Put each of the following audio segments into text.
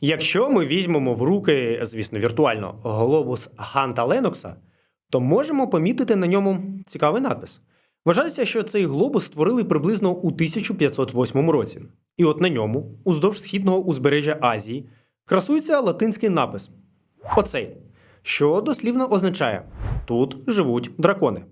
Якщо ми візьмемо в руки, звісно, віртуально глобус Ганта Ленокса, то можемо помітити на ньому цікавий надпис. Вважається, що цей глобус створили приблизно у 1508 році. І от на ньому, уздовж східного узбережжя Азії, красується латинський напис Оцей, що дослівно означає тут живуть дракони.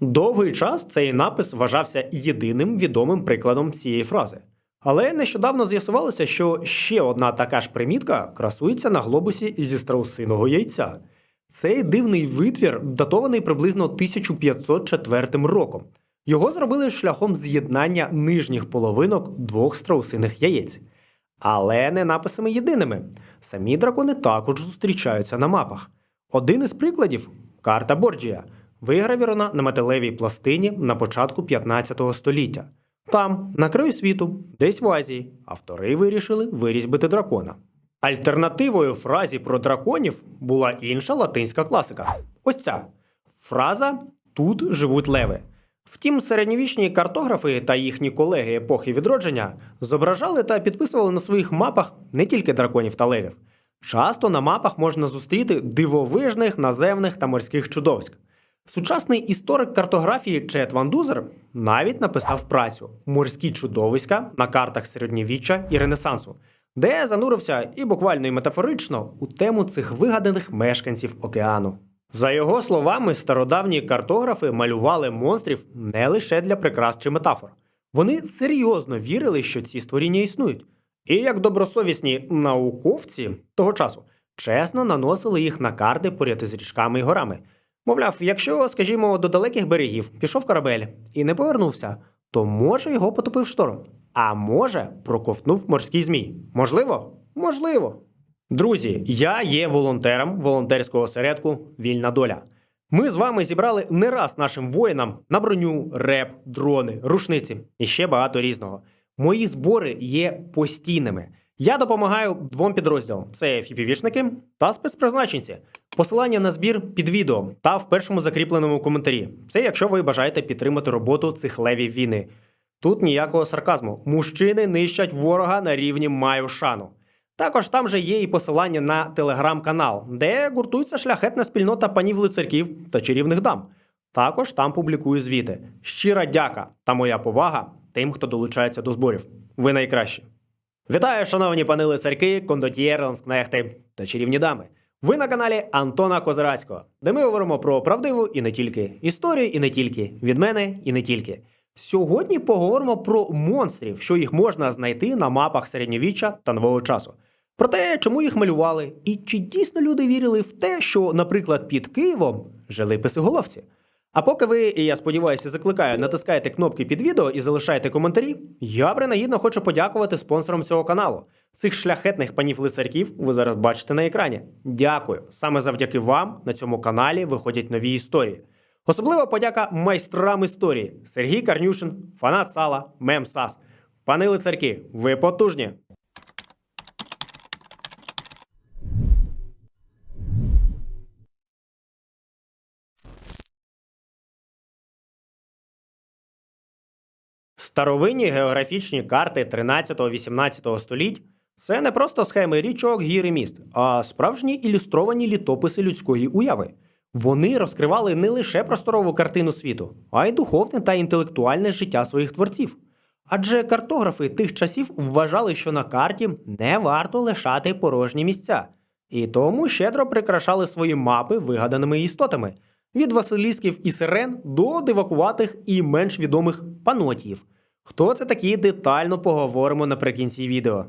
Довгий час цей напис вважався єдиним відомим прикладом цієї фрази. Але нещодавно з'ясувалося, що ще одна така ж примітка красується на глобусі зі страусиного яйця. Цей дивний витвір датований приблизно 1504 роком. Його зробили шляхом з'єднання нижніх половинок двох страусиних яєць. Але не написами єдиними. Самі дракони також зустрічаються на мапах. Один із прикладів карта Борджія, вигравірована на металевій пластині на початку 15 століття. Там, на краю світу, десь в Азії, автори вирішили вирізьбити дракона. Альтернативою фразі про драконів була інша латинська класика. Ось ця фраза Тут живуть леви. Втім, середньовічні картографи та їхні колеги епохи відродження зображали та підписували на своїх мапах не тільки драконів та левів. Часто на мапах можна зустріти дивовижних наземних та морських чудовиськ. Сучасний історик картографії Чет Ван Дузер навіть написав працю Морські чудовиська на картах середньовіччя і Ренесансу, де занурився і буквально і метафорично у тему цих вигаданих мешканців океану. За його словами, стародавні картографи малювали монстрів не лише для прикрас чи метафор. Вони серйозно вірили, що ці створіння існують. І як добросовісні науковці того часу чесно наносили їх на карти поряд із річками і горами. Мовляв, якщо, скажімо, до далеких берегів пішов корабель і не повернувся, то може його потопив шторм, а може проковтнув морський змій. Можливо? Можливо. Друзі, я є волонтером волонтерського осередку Вільна доля. Ми з вами зібрали не раз нашим воїнам на броню, реп, дрони, рушниці і ще багато різного. Мої збори є постійними. Я допомагаю двом підрозділам: це фіпівішники та спецпризначенці. Посилання на збір під відео та в першому закріпленому коментарі. Це якщо ви бажаєте підтримати роботу цих левів війни. Тут ніякого сарказму. Мужчини нищать ворога на рівні маю. Також там же є і посилання на телеграм-канал, де гуртується шляхетна спільнота панів лицарків та чарівних дам. Також там публікую звіти. Щира дяка та моя повага тим, хто долучається до зборів. Ви найкращі. Вітаю, шановні пани лицарки, кондотьєри, ланскнехти та чарівні дами. Ви на каналі Антона Козирацького, де ми говоримо про правдиву і не тільки історію, і не тільки від мене, і не тільки. Сьогодні поговоримо про монстрів, що їх можна знайти на мапах середньовіччя та нового часу. Про те, чому їх малювали, і чи дійсно люди вірили в те, що, наприклад, під Києвом жили писиголовці. А поки ви, і я сподіваюся, закликаю, натискаєте кнопки під відео і залишаєте коментарі, я принагідно хочу подякувати спонсорам цього каналу. Цих шляхетних панів лицарків ви зараз бачите на екрані. Дякую. Саме завдяки вам на цьому каналі виходять нові історії. Особлива подяка майстрам історії Сергій Карнюшин, фанат сала, мем САС. Пани лицарки, ви потужні! Старовинні географічні карти 13-18 століть це не просто схеми річок, гір і міст, а справжні ілюстровані літописи людської уяви. Вони розкривали не лише просторову картину світу, а й духовне та інтелектуальне життя своїх творців. Адже картографи тих часів вважали, що на карті не варто лишати порожні місця, і тому щедро прикрашали свої мапи вигаданими істотами від василісків і сирен до дивакуватих і менш відомих панотіїв. Хто це такі, детально поговоримо наприкінці відео.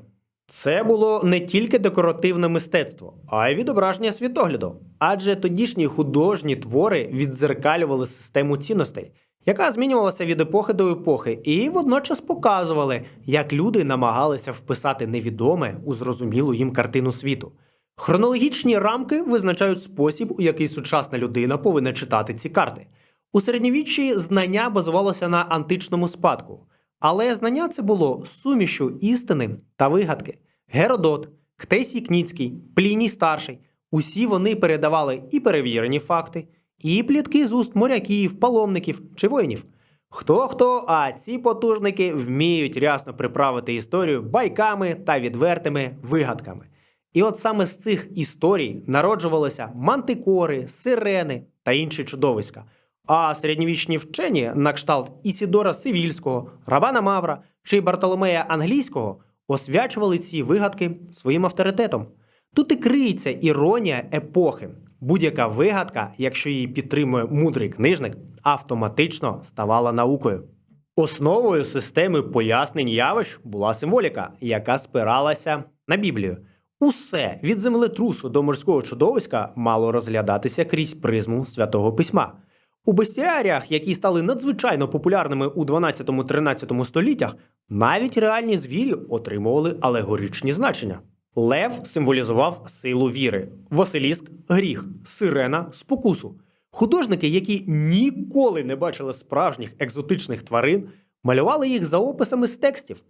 Це було не тільки декоративне мистецтво, а й відображення світогляду. Адже тодішні художні твори віддзеркалювали систему цінностей, яка змінювалася від епохи до епохи, і водночас показували, як люди намагалися вписати невідоме у зрозумілу їм картину світу. Хронологічні рамки визначають спосіб, у який сучасна людина повинна читати ці карти. У середньовіччі знання базувалося на античному спадку, але знання це було сумішю істини та вигадки. Геродот, Ктесій Кніцький, Пліній Старший усі вони передавали і перевірені факти, і плітки з уст моряків, паломників чи воїнів. Хто хто, а ці потужники вміють рясно приправити історію байками та відвертими вигадками. І от саме з цих історій народжувалися мантикори, сирени та інші чудовиська. А середньовічні вчені, на кшталт Ісідора Сивільського, Рабана Мавра чи Бартоломея Англійського, освячували ці вигадки своїм авторитетом. Тут і криється іронія епохи. Будь-яка вигадка, якщо її підтримує мудрий книжник, автоматично ставала наукою. Основою системи пояснень явищ була символіка, яка спиралася на Біблію. Усе від землетрусу до морського чудовиська мало розглядатися крізь призму святого письма. У бестіаріях, які стали надзвичайно популярними у 12-13 століттях, навіть реальні звірі отримували алегоричні значення. Лев символізував силу віри, Василіск гріх, сирена спокусу. Художники, які ніколи не бачили справжніх екзотичних тварин, малювали їх за описами з текстів.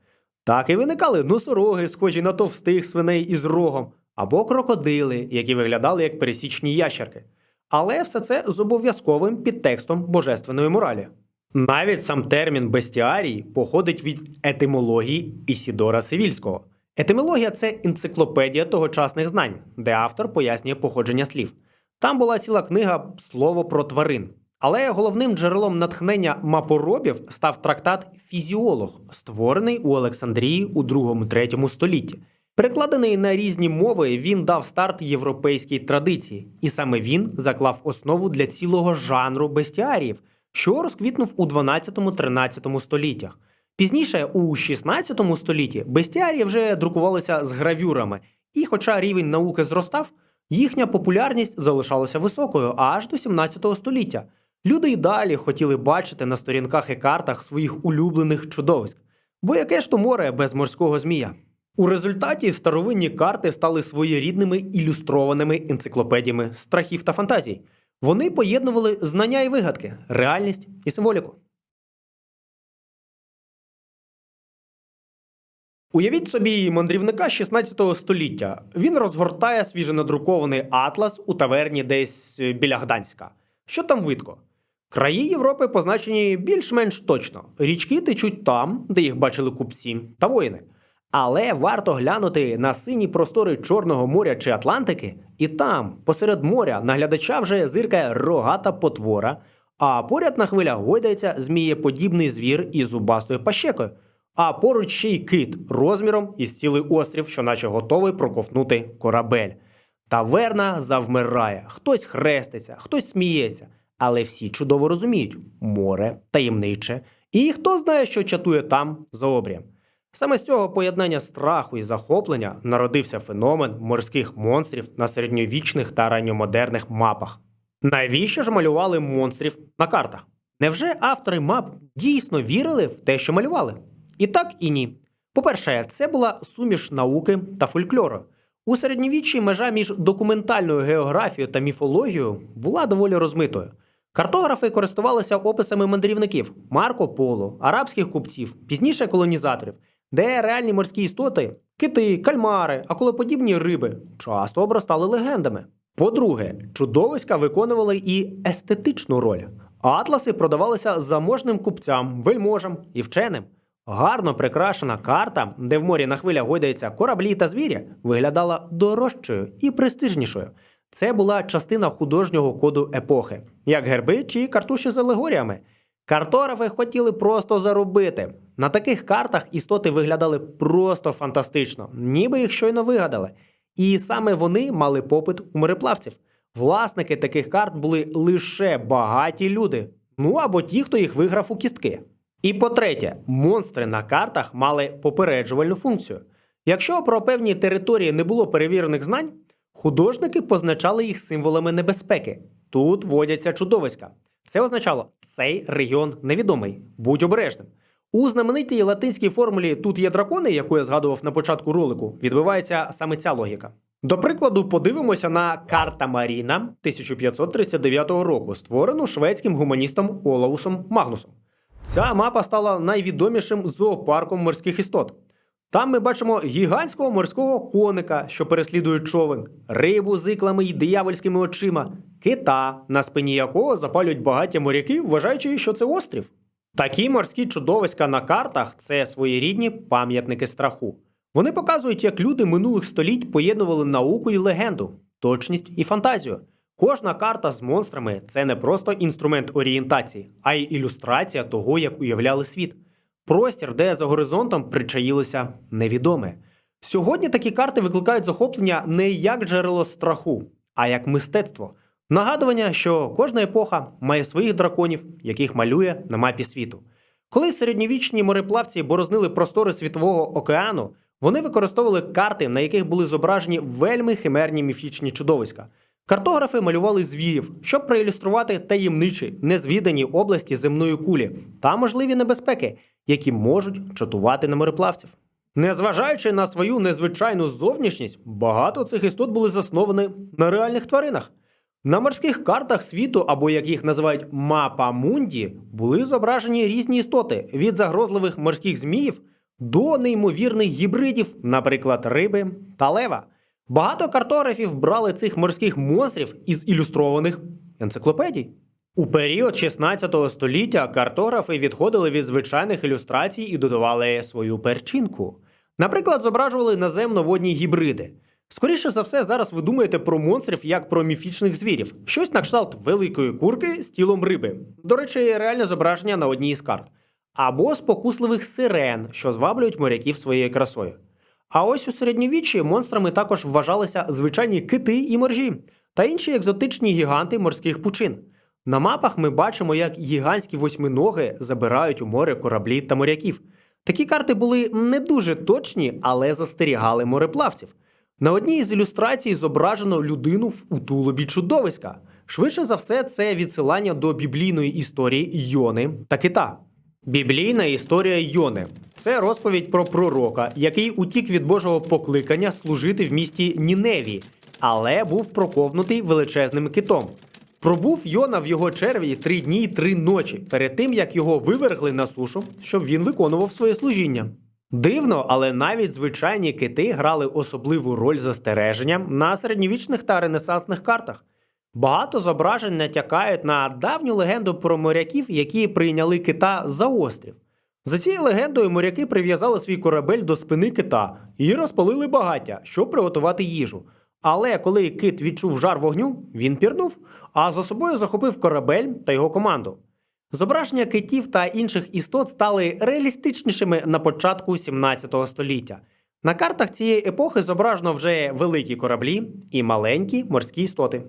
Так і виникали носороги, схожі на товстих свиней із рогом, або крокодили, які виглядали як пересічні ящерки. Але все це з обов'язковим підтекстом божественної моралі. Навіть сам термін бестіарій походить від етимології Ісідора Сивільського. Етимологія це енциклопедія тогочасних знань, де автор пояснює походження слів. Там була ціла книга слово про тварин. Але головним джерелом натхнення мапоробів став трактат Фізіолог, створений у Олександрії у 2-3 столітті. Перекладений на різні мови, він дав старт європейській традиції, і саме він заклав основу для цілого жанру бестіаріїв, що розквітнув у 12-13 століттях. Пізніше, у 16 столітті, бестіарії вже друкувалися з гравюрами, і, хоча рівень науки зростав, їхня популярність залишалася високою аж до 17 століття. Люди й далі хотіли бачити на сторінках і картах своїх улюблених чудовиськ. Бо яке ж то море без морського змія? У результаті старовинні карти стали своєрідними ілюстрованими енциклопедіями страхів та фантазій. Вони поєднували знання і вигадки, реальність і символіку. Уявіть собі мандрівника 16 століття. Він розгортає свіженадрукований атлас у таверні десь е, біля Гданська. Що там видко? Краї Європи позначені більш-менш точно. Річки течуть там, де їх бачили купці та воїни. Але варто глянути на сині простори Чорного моря чи Атлантики, і там, посеред моря, на глядача вже зиркає рогата потвора, а поряд на хвилях гойдається змієподібний звір із зубастою пащекою, а поруч ще й кит розміром із цілий острів, що наче готовий проковтнути корабель. Таверна завмирає, хтось хреститься, хтось сміється, але всі чудово розуміють море таємниче, і хто знає, що чатує там за обрієм. Саме з цього поєднання страху і захоплення народився феномен морських монстрів на середньовічних та ранньомодерних мапах. Навіщо ж малювали монстрів на картах? Невже автори мап дійсно вірили в те, що малювали? І так, і ні. По-перше, це була суміш науки та фольклору. У середньовіччі межа між документальною географією та міфологією була доволі розмитою. Картографи користувалися описами мандрівників Марко Поло, арабських купців, пізніше колонізаторів, де реальні морські істоти, кити, кальмари, акулоподібні риби часто обростали легендами. По-друге, чудовиська виконували і естетичну роль. Атласи продавалися заможним купцям, вельможам і вченим. Гарно прикрашена карта, де в морі на хвилях гойдаються кораблі та звірі, виглядала дорожчою і престижнішою. Це була частина художнього коду епохи, як герби чи картуші з алегоріями. Картографи хотіли просто заробити. На таких картах істоти виглядали просто фантастично, ніби їх щойно вигадали. І саме вони мали попит у мореплавців. Власники таких карт були лише багаті люди, ну або ті, хто їх виграв у кістки. І по-третє, монстри на картах мали попереджувальну функцію. Якщо про певні території не було перевірених знань, художники позначали їх символами небезпеки. Тут водяться чудовиська. Це означало, цей регіон невідомий, будь обережним. У знаменитій латинській формулі Тут є дракони, яку я згадував на початку ролику, відбувається саме ця логіка. До прикладу, подивимося на карта Маріна 1539 року, створену шведським гуманістом Олаусом Магнусом. Ця мапа стала найвідомішим зоопарком морських істот. Там ми бачимо гігантського морського коника, що переслідує човен, рибу з іклами й диявольськими очима, кита, на спині якого запалюють багаття моряки, вважаючи, що це острів. Такі морські чудовиська на картах це своєрідні пам'ятники страху. Вони показують, як люди минулих століть поєднували науку і легенду, точність і фантазію. Кожна карта з монстрами це не просто інструмент орієнтації, а й ілюстрація того, як уявляли світ. Простір, де за горизонтом причаїлося невідоме. Сьогодні такі карти викликають захоплення не як джерело страху, а як мистецтво. Нагадування, що кожна епоха має своїх драконів, яких малює на мапі світу. Коли середньовічні мореплавці борознили простори світового океану, вони використовували карти, на яких були зображені вельми химерні міфічні чудовиська. Картографи малювали звірів, щоб проілюструвати таємничі, незвідані області земної кулі та можливі небезпеки, які можуть чатувати на мореплавців. Незважаючи на свою незвичайну зовнішність, багато цих істот були засновані на реальних тваринах. На морських картах світу, або як їх називають мапа мунді, були зображені різні істоти від загрозливих морських зміїв до неймовірних гібридів, наприклад, риби та лева. Багато картографів брали цих морських монстрів із ілюстрованих енциклопедій. У період 16 століття картографи відходили від звичайних ілюстрацій і додавали свою перчинку. Наприклад, зображували наземно-водні гібриди. Скоріше за все, зараз ви думаєте про монстрів як про міфічних звірів, щось на кшталт великої курки з тілом риби. До речі, реальне зображення на одній із карт. Або спокусливих сирен, що зваблюють моряків своєю красою. А ось у середньовіччі монстрами також вважалися звичайні кити і моржі та інші екзотичні гіганти морських пучин. На мапах ми бачимо, як гігантські восьминоги забирають у море кораблі та моряків. Такі карти були не дуже точні, але застерігали мореплавців. На одній із ілюстрацій зображено людину в утулобі чудовиська. Швидше за все, це відсилання до біблійної історії Йони та кита. Біблійна історія Йони це розповідь про пророка, який утік від Божого покликання служити в місті Ніневі, але був проковнутий величезним китом. Пробув Йона в його черві три дні й три ночі перед тим, як його вивергли на сушу, щоб він виконував своє служіння. Дивно, але навіть звичайні кити грали особливу роль застереження на середньовічних та ренесансних картах. Багато зображень натякають на давню легенду про моряків, які прийняли кита за острів. За цією легендою моряки прив'язали свій корабель до спини кита і розпалили багаття, щоб приготувати їжу. Але коли кит відчув жар вогню, він пірнув, а за собою захопив корабель та його команду. Зображення китів та інших істот стали реалістичнішими на початку 17 століття. На картах цієї епохи зображено вже великі кораблі і маленькі морські істоти.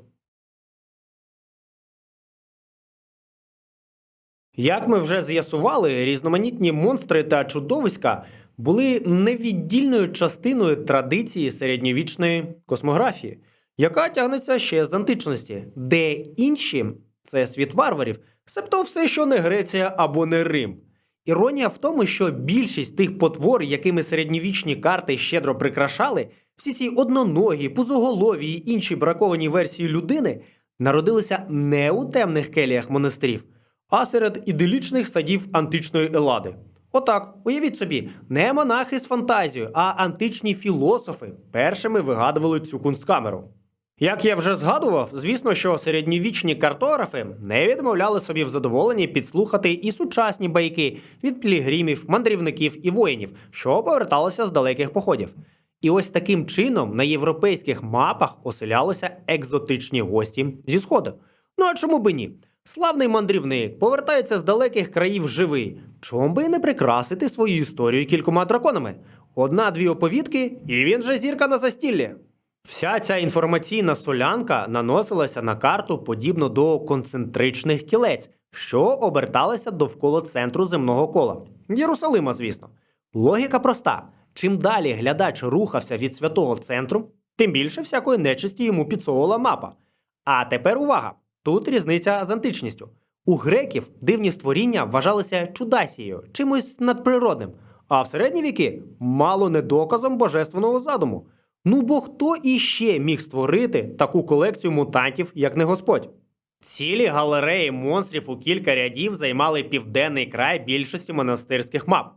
Як ми вже з'ясували, різноманітні монстри та чудовиська були невіддільною частиною традиції середньовічної космографії, яка тягнеться ще з античності, де інші це світ варварів, себто все, що не Греція або не Рим. Іронія в тому, що більшість тих потвор, якими середньовічні карти щедро прикрашали, всі ці одноногі, пузоголові й інші браковані версії людини народилися не у темних келіях монастирів, а серед іделічних садів античної Елади. Отак, уявіть собі, не монахи з фантазією, а античні філософи першими вигадували цю кунсткамеру. Як я вже згадував, звісно, що середньовічні картографи не відмовляли собі в задоволенні підслухати і сучасні байки від пілігримів, мандрівників і воїнів, що поверталися з далеких походів. І ось таким чином на європейських мапах оселялися екзотичні гості зі сходу. Ну а чому би ні? Славний мандрівник повертається з далеких країв живий. Чому би не прикрасити свою історію кількома драконами? Одна-дві оповідки, і він же зірка на застіллі. Вся ця інформаційна солянка наносилася на карту подібно до концентричних кілець, що оберталися довкола центру земного кола. Єрусалима, звісно. Логіка проста: чим далі глядач рухався від святого центру, тим більше всякої нечисті йому підсовувала мапа. А тепер увага! Тут різниця з античністю. У греків дивні створіння вважалися чудасією, чимось надприродним, а в середні віки мало не доказом божественного задуму. Ну бо хто іще міг створити таку колекцію мутантів, як не Господь? Цілі галереї монстрів у кілька рядів займали південний край більшості монастирських мап.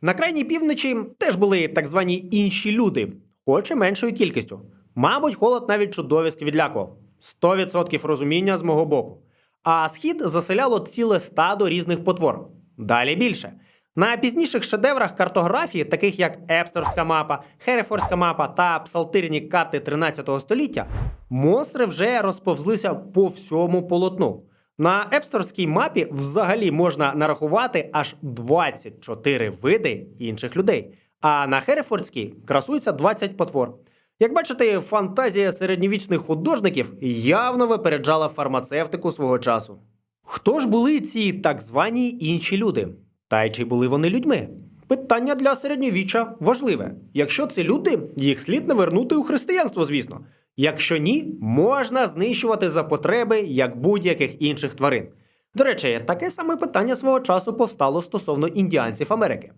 На крайній півночі теж були так звані інші люди, хоч і меншою кількістю. Мабуть, холод навіть чудовиськ відлякував. 100% розуміння з мого боку. А схід заселяло ціле стадо різних потвор. Далі більше. На пізніших шедеврах картографії, таких як Епсторська мапа, Херефорська мапа та псалтирні карти 13 століття, монстри вже розповзлися по всьому полотну. На Епсторській мапі взагалі можна нарахувати аж 24 види інших людей. А на Херефордській красується 20 потвор. Як бачите, фантазія середньовічних художників явно випереджала фармацевтику свого часу. Хто ж були ці так звані інші люди? Та й чи були вони людьми? Питання для середньовіччя важливе. Якщо це люди, їх слід не вернути у християнство, звісно. Якщо ні, можна знищувати за потреби як будь-яких інших тварин. До речі, таке саме питання свого часу повстало стосовно індіанців Америки.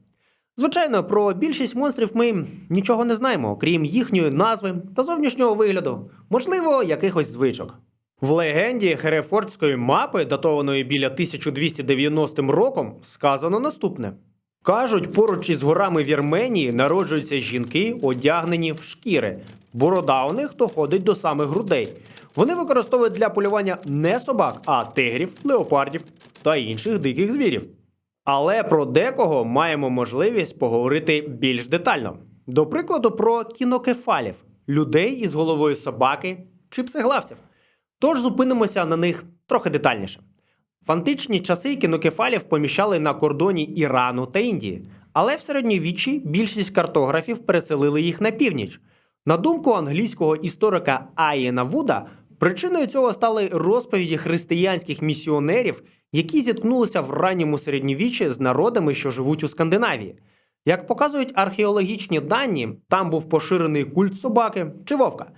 Звичайно, про більшість монстрів ми нічого не знаємо, крім їхньої назви та зовнішнього вигляду, можливо, якихось звичок. В легенді Херефордської мапи, датованої біля 1290 роком, сказано наступне: кажуть, поруч із горами Вірменії народжуються жінки, одягнені в шкіри. Борода у них доходить до самих грудей. Вони використовують для полювання не собак, а тигрів, леопардів та інших диких звірів. Але про декого маємо можливість поговорити більш детально. До прикладу, про кінокефалів людей із головою собаки чи псиглавців. Тож зупинимося на них трохи детальніше. В античні часи кінокефалів поміщали на кордоні Ірану та Індії, але в середньовіччі більшість картографів переселили їх на північ. На думку англійського історика Аєна Вуда, причиною цього стали розповіді християнських місіонерів, які зіткнулися в ранньому середньовіччі з народами, що живуть у Скандинавії. Як показують археологічні дані, там був поширений культ собаки чи вовка.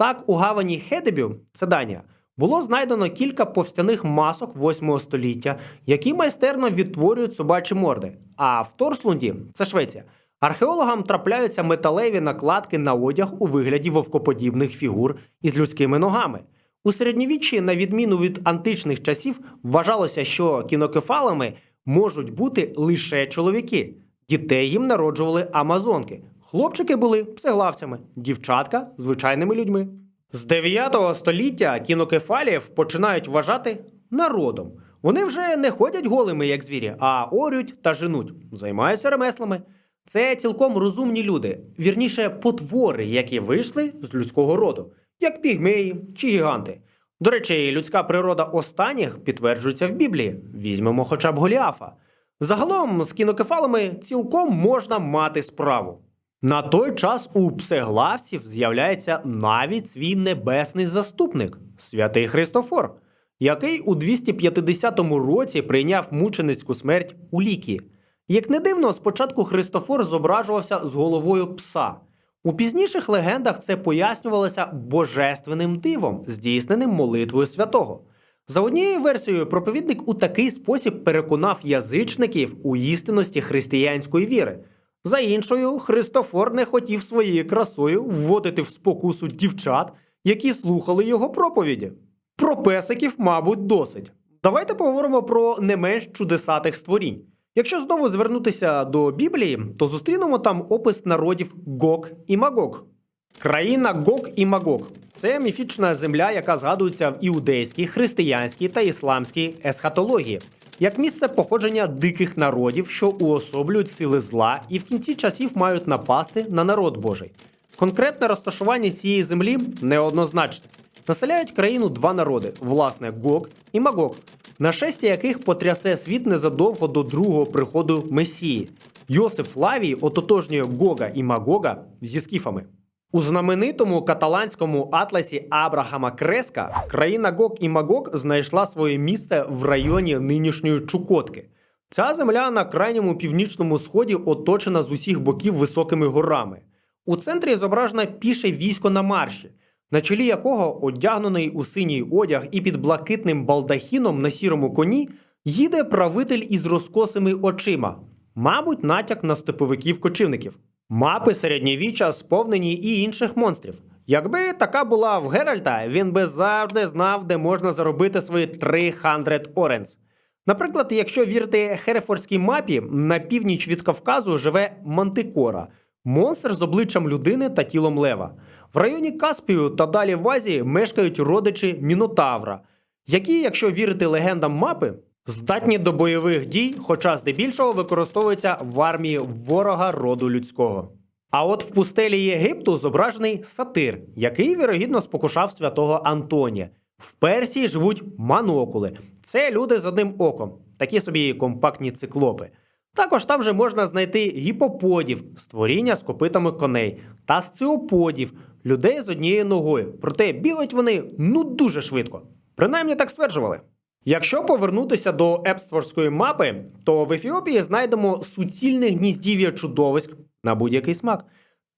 Так, у гавані Хедебю, це Данія, було знайдено кілька повстяних масок 8 століття, які майстерно відтворюють собачі морди. А в Торслунді, це Швеція, археологам трапляються металеві накладки на одяг у вигляді вовкоподібних фігур із людськими ногами. У середньовіччі, на відміну від античних часів, вважалося, що кінокефалами можуть бути лише чоловіки. Дітей їм народжували амазонки. Хлопчики були псиглавцями, дівчатка звичайними людьми. З 9 століття кінокефалів починають вважати народом. Вони вже не ходять голими, як звірі, а орють та женуть, займаються ремеслами. Це цілком розумні люди, вірніше, потвори, які вийшли з людського роду, як пігмеї чи гіганти. До речі, людська природа останніх підтверджується в Біблії. Візьмемо хоча б Голіафа. Загалом з кінокефалами цілком можна мати справу. На той час у псеглавців з'являється навіть свій небесний заступник, святий Христофор, який у 250 році прийняв мученицьку смерть у лікі. Як не дивно, спочатку Христофор зображувався з головою пса. У пізніших легендах це пояснювалося божественним дивом, здійсненим молитвою святого. За однією версією, проповідник у такий спосіб переконав язичників у істинності християнської віри. За іншою, Христофор не хотів своєю красою вводити в спокусу дівчат, які слухали його проповіді. Про песиків, мабуть, досить. Давайте поговоримо про не менш чудесатих створінь. Якщо знову звернутися до Біблії, то зустрінемо там опис народів Гог і Магог. Країна Гог і Магог це міфічна земля, яка згадується в іудейській, християнській та ісламській есхатології, як місце походження диких народів, що уособлюють сили зла і в кінці часів мають напасти на народ Божий. Конкретне розташування цієї землі неоднозначне. Населяють країну два народи: власне, Гог і Магог, нашестя яких потрясе світ незадовго до другого приходу Месії. Йосиф Флавій ототожнює Гога і Магога зі скіфами. У знаменитому каталанському атласі Абрахама Креска країна Гог і Магог знайшла своє місце в районі нинішньої Чукотки. Ця земля на крайньому північному сході оточена з усіх боків високими горами. У центрі зображено піше військо на марші, на чолі якого, одягнений у синій одяг і під блакитним балдахіном на сірому коні, їде правитель із розкосими очима, мабуть, натяк на степовиків-кочівників. Мапи середньовіччя сповнені і інших монстрів. Якби така була в Геральта, він би завжди знав, де можна заробити свої 300 оренс. Наприклад, якщо вірити Херефордській мапі, на північ від Кавказу живе Мантикора, монстр з обличчям людини та тілом лева. В районі Каспію та далі в Азії мешкають родичі Мінотавра, які, якщо вірити легендам мапи, Здатні до бойових дій, хоча здебільшого використовуються в армії ворога роду людського. А от в пустелі Єгипту зображений сатир, який вірогідно спокушав святого Антонія. В Персії живуть манокули. Це люди з одним оком, такі собі компактні циклопи. Також там же можна знайти гіпоподів, створіння з копитами коней, та сциоподів, людей з однією ногою. Проте бігають вони ну дуже швидко. Принаймні так стверджували. Якщо повернутися до епстворської мапи, то в Ефіопії знайдемо суцільне гніздів'я чудовиськ на будь-який смак.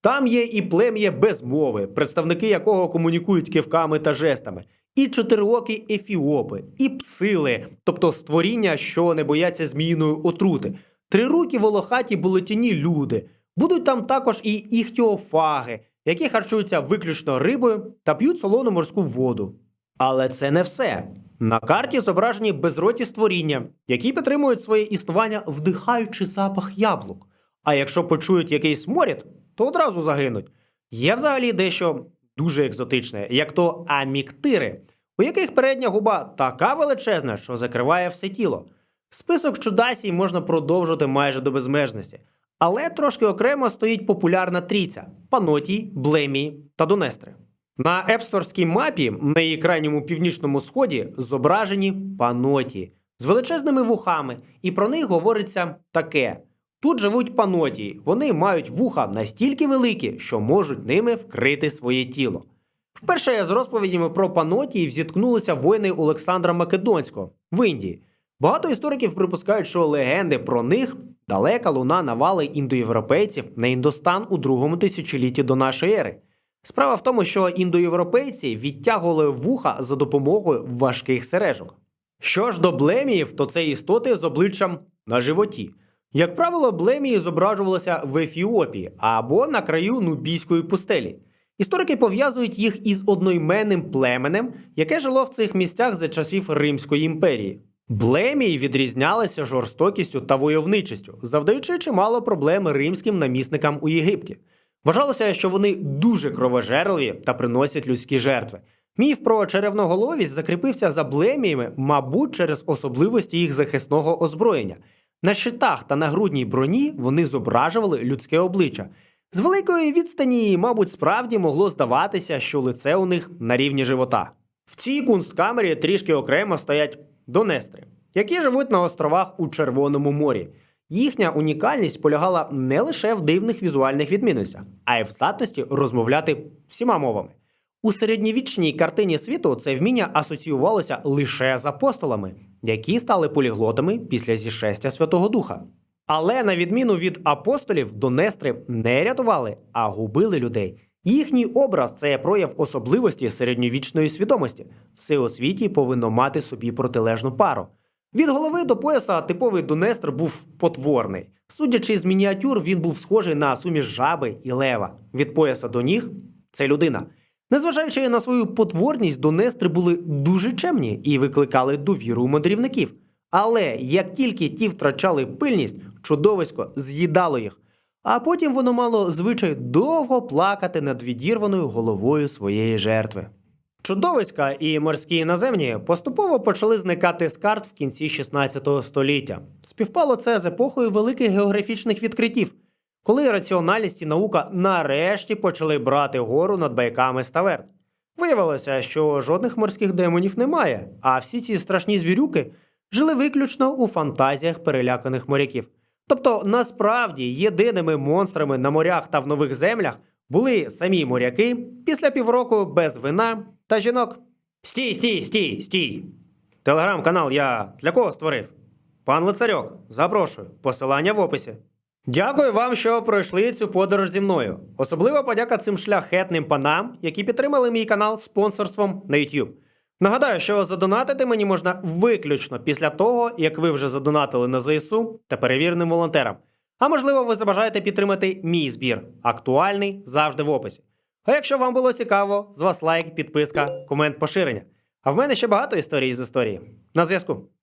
Там є і плем'я без мови, представники якого комунікують кивками та жестами, і чотириокі ефіопи, і псили, тобто створіння, що не бояться зміїної отрути, трирукі волохаті болотяні люди. Будуть там також і іхтіофаги, які харчуються виключно рибою та п'ють солону морську воду. Але це не все. На карті зображені безроті створіння, які підтримують своє існування, вдихаючи запах яблук. А якщо почують якийсь сморід, то одразу загинуть. Є взагалі дещо дуже екзотичне, як то аміктири, у яких передня губа така величезна, що закриває все тіло. Список чудасій можна продовжувати майже до безмежності. Але трошки окремо стоїть популярна трійця панотій, блемії та донестри. На епсторській мапі на її крайньому північному сході зображені панотії з величезними вухами, і про них говориться таке: тут живуть панотії, вони мають вуха настільки великі, що можуть ними вкрити своє тіло. Вперше з розповідями про панотії зіткнулися воїни Олександра Македонського в Індії. Багато істориків припускають, що легенди про них далека луна навали індоєвропейців на Індостан у другому тисячолітті до нашої ери. Справа в тому, що індоєвропейці відтягували вуха за допомогою важких сережок. Що ж до блеміїв, то це істоти з обличчям на животі. Як правило, блемії зображувалися в Ефіопії або на краю Нубійської пустелі. Історики пов'язують їх із одноіменним племенем, яке жило в цих місцях за часів Римської імперії. Блемії відрізнялися жорстокістю та войовничістю, завдаючи чимало проблем римським намісникам у Єгипті. Вважалося, що вони дуже кровожерливі та приносять людські жертви. Міф про черевноголовість закріпився за блеміями, мабуть, через особливості їх захисного озброєння. На щитах та на грудній броні вони зображували людське обличчя. З великої відстані, мабуть, справді могло здаватися, що лице у них на рівні живота. В цій кунсткамері трішки окремо стоять донестри, які живуть на островах у Червоному морі. Їхня унікальність полягала не лише в дивних візуальних відмінностях, а й в здатності розмовляти всіма мовами. У середньовічній картині світу це вміння асоціювалося лише з апостолами, які стали поліглотами після зішестя Святого Духа. Але на відміну від апостолів, донестри не рятували, а губили людей. Їхній образ це прояв особливості середньовічної свідомості. Все у світі повинно мати собі протилежну пару. Від голови до пояса типовий донестр був потворний. Судячи з мініатюр, він був схожий на суміш жаби і лева. Від пояса до ніг це людина. Незважаючи на свою потворність, донестри були дуже чемні і викликали довіру мандрівників. Але як тільки ті втрачали пильність, чудовисько з'їдало їх. А потім воно мало звичай довго плакати над відірваною головою своєї жертви. Чудовиська і морські іноземні поступово почали зникати з карт в кінці 16 століття. Співпало це з епохою великих географічних відкриттів, коли раціональність і наука нарешті почали брати гору над байками ставер. Виявилося, що жодних морських демонів немає, а всі ці страшні звірюки жили виключно у фантазіях переляканих моряків. Тобто, насправді, єдиними монстрами на морях та в нових землях були самі моряки після півроку без вина та жінок. Стій, стій, стій, стій. Телеграм-канал я для кого створив? Пан Лицарьок, запрошую, посилання в описі. Дякую вам, що пройшли цю подорож зі мною. Особлива подяка цим шляхетним панам, які підтримали мій канал спонсорством на YouTube. Нагадаю, що задонатити мені можна виключно після того, як ви вже задонатили на ЗСУ та перевіреним волонтерам. А можливо, ви забажаєте підтримати мій збір. Актуальний завжди в описі. А якщо вам було цікаво, з вас лайк, підписка, комент, поширення. А в мене ще багато історій з історії. На зв'язку.